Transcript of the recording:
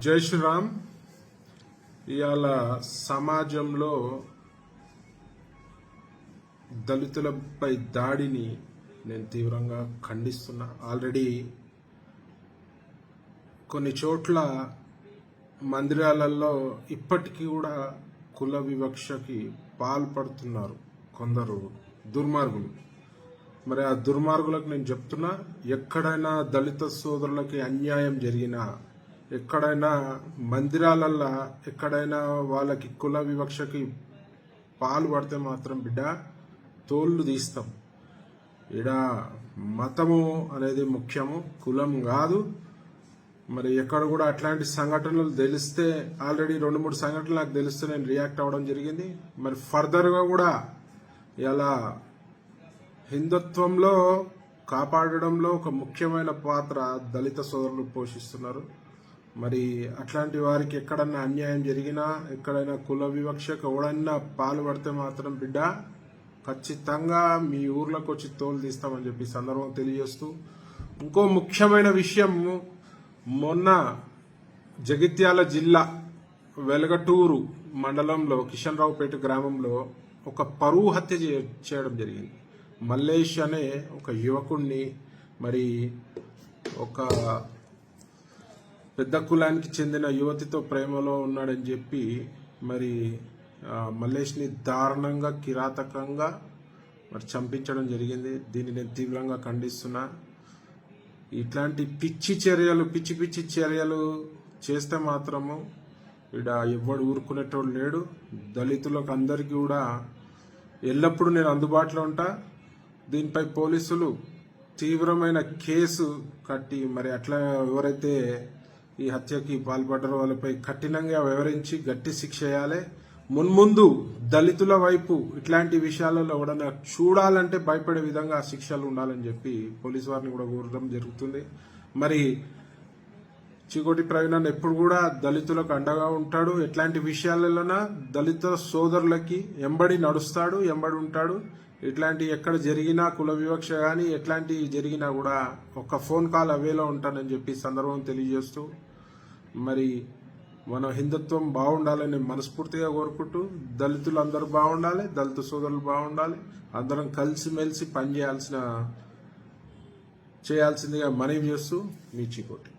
జై శ్రీరామ్. ఇవాళ సమాజంలో దళితులపై దాడిని నేను తీవ్రంగా ఖండిస్తున్నా. ఆల్రెడీ కొన్ని చోట్ల మందిరాలలో ఇప్పటికీ కూడా కుల వివక్షకి పాల్పడుతున్నారు కొందరు దుర్మార్గులు. మరి ఆ దుర్మార్గులకు నేను చెప్తున్నా ఎక్కడైనా దళిత సోదరులకి అన్యాయం జరిగినా ఎక్కడైనా మందిరాలల్లో ఎక్కడైనా వాళ్ళకి కుల వివక్షకి పాలు పడితే మాత్రం బిడ్డ తోళ్ళు తీస్తాం. ఇడ మతము అనేది ముఖ్యము కులం కాదు. మరి ఎక్కడ కూడా అట్లాంటి సంఘటనలు తెలిస్తే ఆల్రెడీ రెండు మూడు సంఘటనలు నాకు తెలిస్తే నేను రియాక్ట్ అవ్వడం జరిగింది. మరి ఫర్దర్గా కూడా ఇలా హిందుత్వంలో కాపాడడంలో ఒక ముఖ్యమైన పాత్ర దళిత సోదరులు పోషిస్తున్నారు. మరి అట్లాంటి వారికి ఎక్కడన్నా అన్యాయం జరిగినా ఎక్కడైనా కుల వివక్షకు ఎవడన్నా పాల్పడితే మాత్రం బిడ్డ ఖచ్చితంగా మీ ఊర్లోకి వచ్చి తోలు తీస్తామని చెప్పి సందర్భం తెలియజేస్తూ ఇంకో ముఖ్యమైన విషయం మొన్న జగిత్యాల జిల్లా వెలగటూరు మండలంలో కిషన్ రావుపేట గ్రామంలో ఒక పరువు హత్య చేయడం జరిగింది. మల్లేష్ అనే ఒక యువకుణ్ణి మరి ఒక పెద్ద కులానికి చెందిన యువతితో ప్రేమలో ఉన్నాడని చెప్పి మరి మల్లేష్ని దారుణంగా కిరాతకంగా మరి చంపించడం జరిగింది. దీన్ని నేను తీవ్రంగా ఖండిస్తున్నా. ఇట్లాంటి పిచ్చి చర్యలు పిచ్చి పిచ్చి చర్యలు చేస్తే మాత్రము ఇక్కడ ఎవ్వడు ఊరుకునేటోడు లేడు. దళితులకు అందరికీ కూడా ఎల్లప్పుడూ నేను అందుబాటులో ఉంటా. దీనిపై పోలీసులు తీవ్రమైన కేసు కట్టి మరి అట్లా ఎవరైతే ఈ హత్యకి పాల్పడ్డారో వాళ్ళపై కఠినంగా వివరించి గట్టి శిక్ష వేయాలి. మున్ముందు దళితుల వైపు ఇట్లాంటి విషయాలలో ఎవడన్నా చూడాలంటే భయపడే విధంగా శిక్షలు ఉండాలని చెప్పి పోలీసు వారిని కూడా కోరడం జరుగుతుంది. మరి చికోటి ప్రవీణ్ ఎప్పుడు కూడా దళితులకు అండగా ఉంటాడు. ఎట్లాంటి విషయాలలోనా? దళిత సోదరులకి ఎంబడి నడుస్తాడు ఎంబడి ఉంటాడు. ఇట్లాంటి ఎక్కడ జరిగినా కుల వివక్ష కానీ ఎట్లాంటి జరిగినా కూడా ఒక ఫోన్ కాల్ అవేలో ఉంటానని చెప్పి సందర్భం తెలియజేస్తూ మరి మన హిందుత్వం బాగుండాలని మనస్ఫూర్తిగా కోరుకుంటూ దళితులు అందరూ బాగుండాలి దళిత సోదరులు బాగుండాలి. అందరం కలిసిమెలిసి పనిచేయాల్సిన చేయాల్సిందిగా మనవి చేస్తూ మీ చీకోటి.